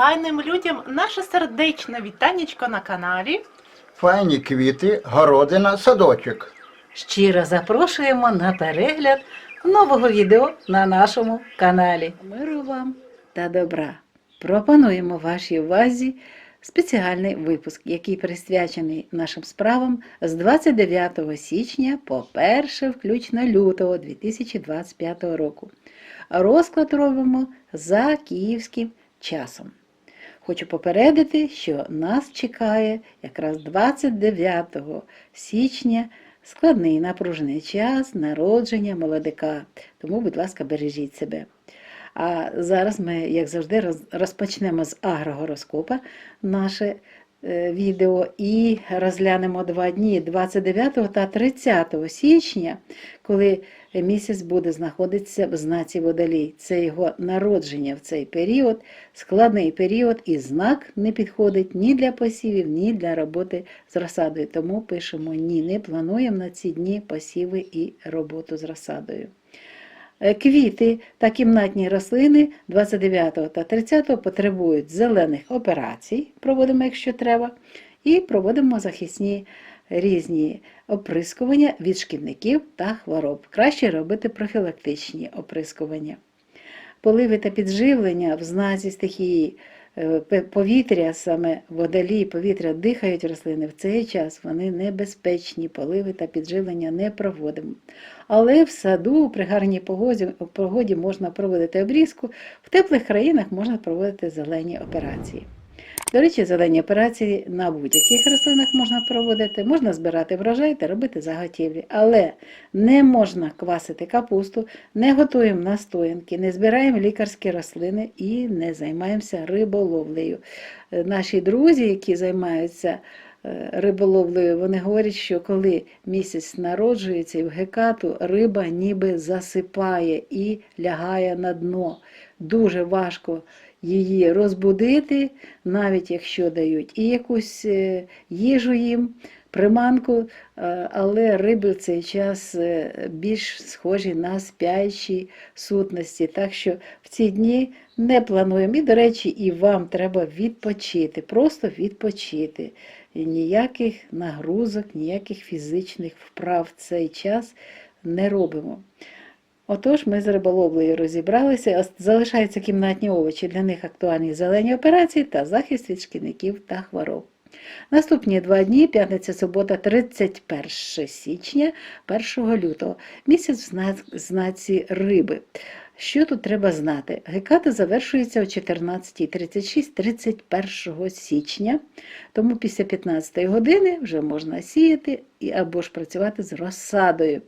файним людям наше сердечне вітанечко на каналі. Файні квіти, городина, садочок. Щиро запрошуємо на перегляд нового відео на нашому каналі. Миру вам та добра. Пропонуємо вашій увазі спеціальний випуск, який присвячений нашим справам з 29 січня по 1 включно лютого 2025 року. Розклад робимо за київським часом. Хочу попередити, що нас чекає якраз 29 січня складний напружений час народження молодика. Тому, будь ласка, бережіть себе. А зараз ми, як завжди, розпочнемо з агрогороскопа наше відео і розглянемо два дні 29 та 30 січня, коли місяць буде знаходитися в знаці водолій. Це його народження в цей період, складний період, і знак не підходить ні для посівів, ні для роботи з розсадою. Тому пишемо ні, не плануємо на ці дні посіви і роботу з розсадою. Е, Квіти та кімнатні рослини 29 та 30 потребують зелених операцій, проводимо, якщо треба, і проводимо захисні різні оприскування від шкідників та хвороб. Краще робити профілактичні оприскування. Поливи та підживлення в зназі стихії повітря, саме водолій, повітря дихають рослини в цей час, вони небезпечні, поливи та підживлення не проводимо. Але в саду при гарній погоді, погоді можна проводити обрізку, в теплих країнах можна проводити зелені операції. До речі, зелені операції на будь-яких рослинах можна проводити, можна збирати врожай та робити заготівлі, але не можна квасити капусту, не готуємо настоянки, не збираємо лікарські рослини і не займаємося риболовлею. Е, Наші друзі, які займаються е, риболовлею, вони говорять, що коли місяць народжується і в гекату риба ніби засипає і лягає на дно. Дуже важко її розбудити, навіть якщо дають і якусь е, їжу їм, приманку, е, але риби в цей час е, більш схожі на спяючі сутності. Так що в ці дні не плануємо. І, до речі, і вам треба відпочити, просто відпочити. І ніяких нагрузок, ніяких фізичних вправ в цей час не робимо. Отож, ми з риболовлею розібралися. Залишаються кімнатні овочі. Для них актуальні зелені операції та захист від шкідників та хвороб. Наступні два дні, п'ятниця, субота, 31 січня, 1 лютого. Місяць в знаці риби. Що тут треба знати? Геката завершується о 14.36 31 січня, тому після 15 години вже можна сіяти або ж працювати з розсадою.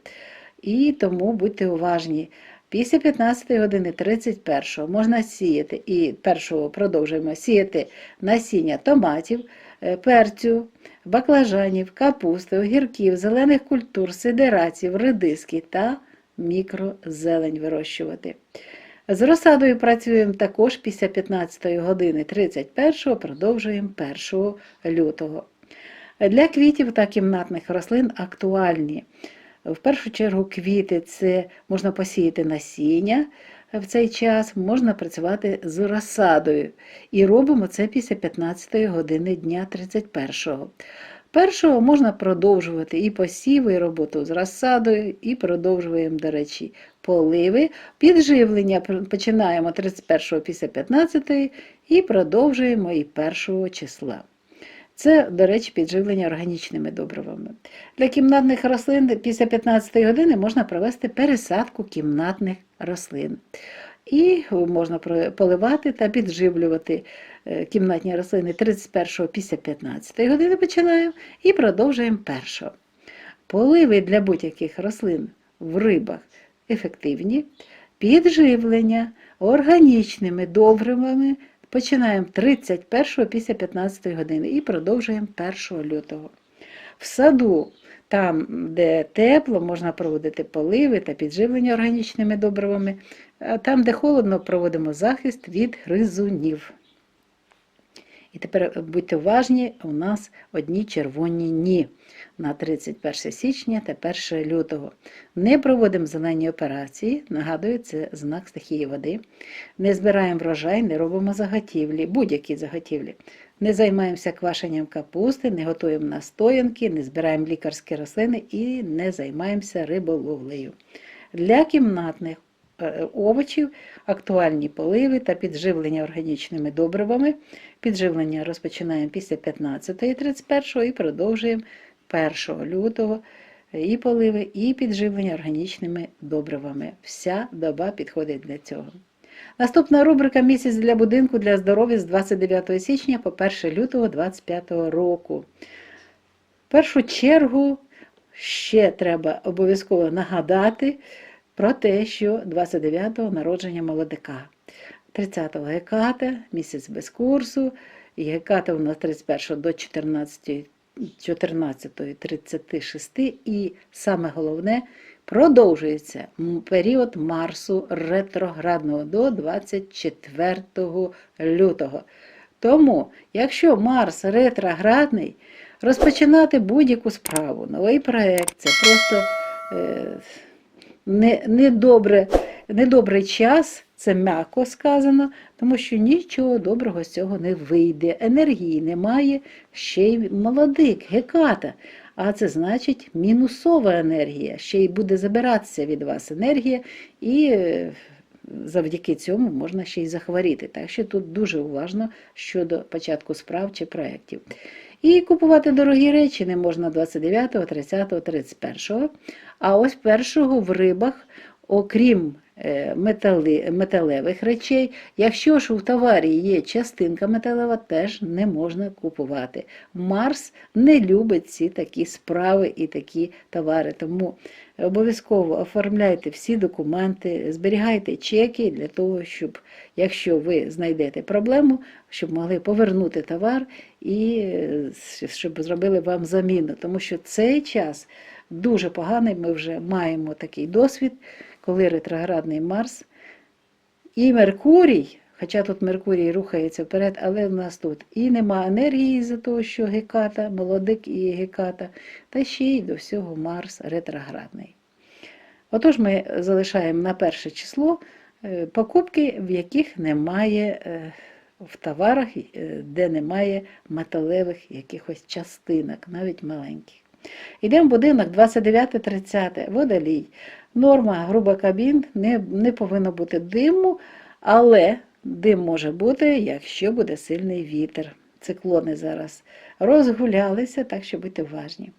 І тому будьте уважні. Після 15 години 31 можна сіяти і 1 продовжуємо сіяти насіння томатів, е, перцю, баклажанів, капусти, огірків, зелених культур, сидераців, редиски та мікрозелень вирощувати. З розсадою працюємо також після 15 години 31 продовжуємо 1 лютого. Для квітів та кімнатних рослин актуальні. В першу чергу квіти це можна посіяти насіння в цей час, можна працювати з розсадою. І робимо це після 15 години дня 31-го. Першого можна продовжувати і посіви, і роботу з розсадою, і продовжуємо, до речі, поливи. Підживлення починаємо 31-го після 15 і продовжуємо і 1 числа. Це, до речі, підживлення органічними добривами. Для кімнатних рослин після 15 години можна провести пересадку кімнатних рослин. І можна поливати та підживлювати е, кімнатні рослини 31 після 15 години починаємо і продовжуємо 1. Поливи для будь-яких рослин в рибах ефективні, підживлення органічними добривами починаємо 31 після 15 години і продовжуємо 1 лютого. В саду, там, де тепло, можна проводити поливи та підживлення органічними добривами, а там, де холодно, проводимо захист від гризунів. І тепер будьте уважні, у нас одні червоні ні на 31 січня та 1 лютого. Не проводимо зелені операції, нагадую, це знак стихії води. Не збираємо врожай, не робимо заготівлі, будь-які заготівлі. Не займаємося квашенням капусти, не готуємо настоянки, не збираємо лікарські рослини і не займаємося риболовлею. Для кімнатних е, овочів актуальні поливи та підживлення органічними добривами. Підживлення розпочинаємо після 15.31 і продовжуємо 1 лютого. І поливи, і підживлення органічними добривами. Вся доба підходить для цього. Наступна рубрика Місяць для будинку для здоров'я з 29 січня по 1 лютого 2025 року. В першу чергу ще треба обов'язково нагадати про те, що 29-го народження молодика. 30-го геката, місяць без курсу, і геката у нас 31 до 14 14.36 і саме головне продовжується період Марсу ретроградного до 24 лютого. Тому, якщо Марс ретроградний, розпочинати будь-яку справу, новий проект, це просто е, недобре, недобрий час, це м'яко сказано, тому що нічого доброго з цього не вийде. Енергії немає, ще й молодик, геката. А це значить мінусова енергія. Ще й буде забиратися від вас енергія, і е, завдяки цьому можна ще й захворіти. Так що тут дуже уважно щодо початку справ чи проєктів. І купувати дорогі речі не можна 29, 30, 31. А ось першого в рибах, окрім метали, металевих речей, якщо ж у товарі є частинка металева, теж не можна купувати. Марс не любить ці такі справи і такі товари. Тому обов'язково оформляйте всі документи, зберігайте чеки для того, щоб, якщо ви знайдете проблему, щоб могли повернути товар і е, щоб зробили вам заміну. Тому що цей час дуже поганий. Ми вже маємо такий досвід, коли ретроградний Марс і Меркурій, хоча тут Меркурій рухається вперед, але в нас тут і нема енергії з-за того, що геката, молодик і геката, та ще й до всього Марс ретроградний. Отож, ми залишаємо на перше число е, покупки, в яких немає е, в товарах, е, де немає металевих якихось частинок, навіть маленьких. Йдемо в будинок 29-30, водолій. Норма груба кабін, не, не повинно бути диму, але дим може бути, якщо буде сильний вітер. Циклони зараз розгулялися, так що будьте уважні.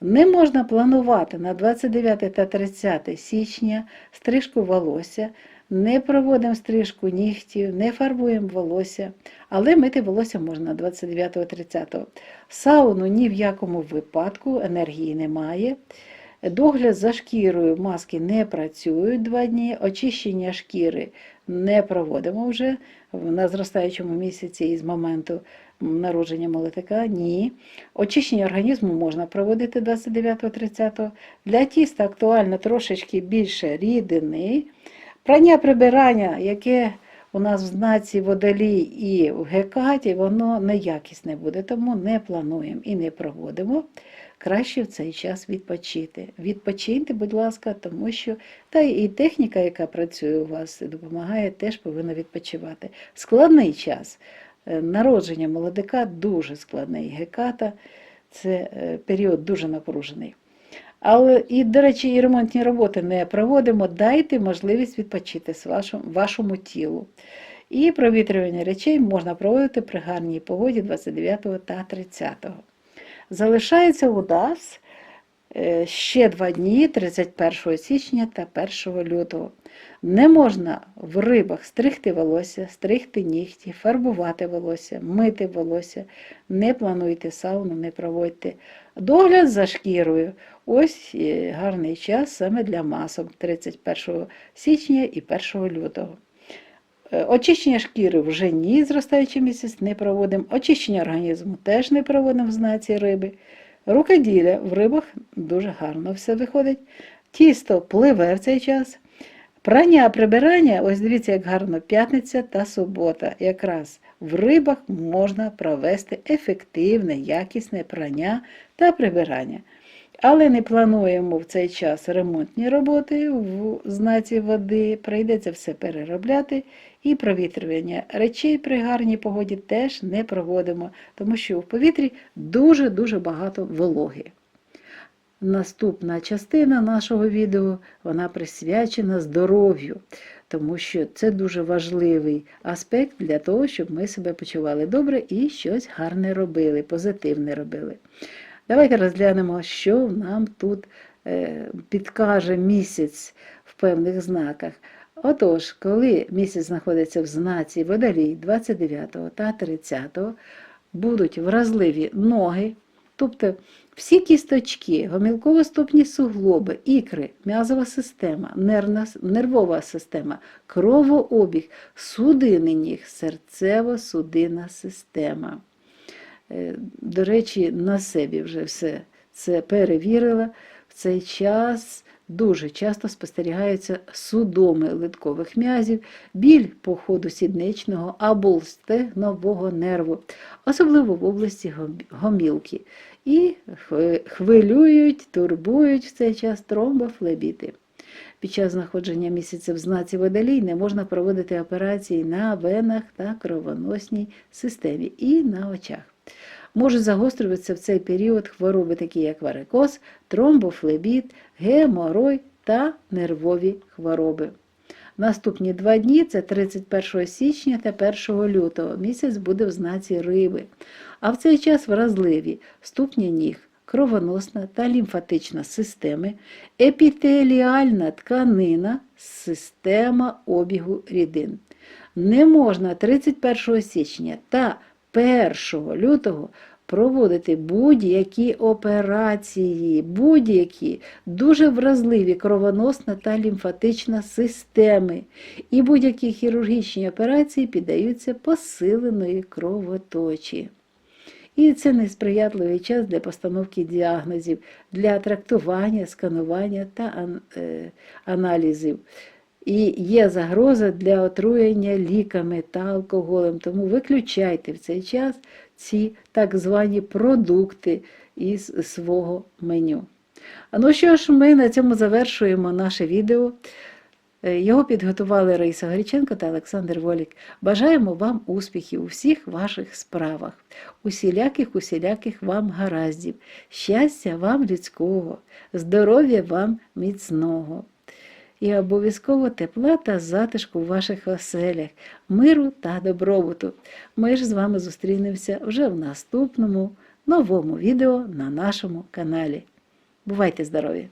Не можна планувати на 29 та 30 січня стрижку волосся, не проводимо стрижку нігтів, не фарбуємо волосся, але мити волосся можна 29-30. Сауну ні в якому випадку, енергії немає. Догляд за шкірою маски не працюють два дні, очищення шкіри не проводимо вже на зростаючому місяці із моменту народження молотика. Ні. Очищення організму можна проводити 29-30. Для тіста актуально трошечки більше рідини. Прання прибирання, яке у нас в знаці водолій і в гекаті, воно неякісне буде, тому не плануємо і не проводимо. Краще в цей час відпочити. Відпочиньте, будь ласка, тому що та і техніка, яка працює у вас, допомагає, теж повинна відпочивати. Складний час. Е, Народження молодика дуже складний. Геката це е, період дуже напружений. Але і, до речі, і ремонтні роботи не проводимо. Дайте можливість відпочити вашому, вашому тілу. І провітрювання речей можна проводити при гарній погоді 29 та 30. Залишається у нас е, ще два дні 31 січня та 1 лютого. Не можна в рибах стригти волосся, стригти нігті, фарбувати волосся, мити волосся, не плануйте сауну, не проводьте. Догляд за шкірою. Ось е, гарний час саме для масок 31 січня і 1 лютого. Е, Очищення шкіри вже ні, зростаючий місяць не проводимо. Очищення організму теж не проводимо в знаці риби. Рукоділля в рибах дуже гарно все виходить. Тісто пливе в цей час. Прання, прибирання, ось дивіться, як гарно, п'ятниця та субота. Якраз в рибах можна провести ефективне, якісне прання та прибирання. Але не плануємо в цей час ремонтні роботи в знаці води, прийдеться все переробляти і провітрювання речей при гарній погоді теж не проводимо, тому що в повітрі дуже-дуже багато вологи. Наступна частина нашого відео вона присвячена здоров'ю, тому що це дуже важливий аспект для того, щоб ми себе почували добре і щось гарне робили, позитивне робили. Давайте розглянемо, що нам тут е, підкаже місяць в певних знаках. Отож, коли місяць знаходиться в знаці водолій 29 та 30, будуть вразливі ноги, тобто всі кісточки, гомілково-стопні суглоби, ікри, м'язова система, нервна, нервова система, кровообіг, судини ніг, серцево-судинна система. Е, До речі, на себе вже все це перевірила. В цей час дуже часто спостерігаються судоми литкових м'язів, біль по ходу сідничного або стегнового нерву, особливо в області гомілки. І хвилюють, турбують в цей час тромбофлебіти. Під час знаходження місяця в знаці водолій не можна проводити операції на венах та кровоносній системі і на очах. Можуть загострюватися в цей період хвороби, такі як варикоз, тромбофлебіт, геморой та нервові хвороби. Наступні два дні це 31 січня та 1 лютого. Місяць буде в знаці риби. А в цей час вразливі ступні ніг, кровоносна та лімфатична системи, епітеліальна тканина, система обігу рідин. Не можна 31 січня та 1 лютого проводити будь-які операції, будь-які дуже вразливі кровоносна та лімфатична системи, і будь-які хірургічні операції піддаються посиленої кровоточі. І це несприятливий час для постановки діагнозів, для трактування, сканування та е, аналізів. І є загроза для отруєння ліками та алкоголем. Тому виключайте в цей час ці так звані продукти із свого меню. Ну що ж, ми на цьому завершуємо наше відео. Е, Його підготували Раїса Горіченко та Олександр Волік. Бажаємо вам успіхів у всіх ваших справах, усіляких, усіляких вам гараздів, щастя вам людського, здоров'я вам міцного. І обов'язково тепла та затишку в ваших оселях, миру та добробуту. Ми ж з вами зустрінемося вже в наступному новому відео на нашому каналі. Бувайте здорові!